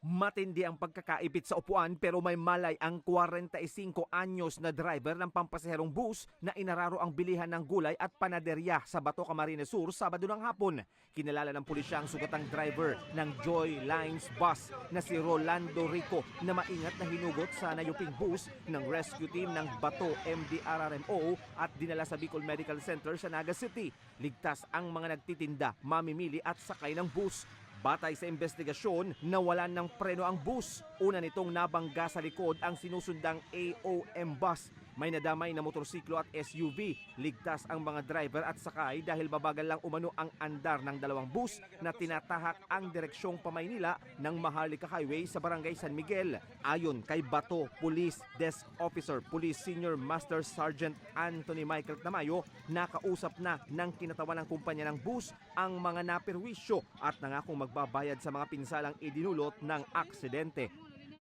Matindi ang pagkakaipit sa upuan pero may malay ang 45 anyos na driver ng pampasaherong bus na inararo ang bilihan ng gulay at panaderya sa Bato Camarines Sur Sabado ng hapon. Kinalala ng pulisya ang sugatang driver ng Joy Lines Bus na si Rolando Rico na maingat na hinugot sa nayuping bus ng rescue team ng Bato MDRRMO at dinala sa Bicol Medical Center sa Naga City. Ligtas ang mga nagtitinda, mamimili at sakay ng bus. Batay sa investigasyon, nawalan ng preno ang bus. Una nitong nabangga sa likod ang sinusundang AOM bus. May nadamay na motorsiklo at SUV. Ligtas ang mga driver at sakay dahil babagal lang umano ang andar ng dalawang bus na tinatahak ang direksyong Pamaynila ng Maharlika Highway sa Barangay San Miguel. Ayon kay Bato Police Desk Officer Police Senior Master Sergeant Anthony Michael Tamayo, nakausap na ng kinatawan ng kumpanya ng bus ang mga napirwisyo at nangakong magbabayad sa mga pinsalang idinulot ng aksidente.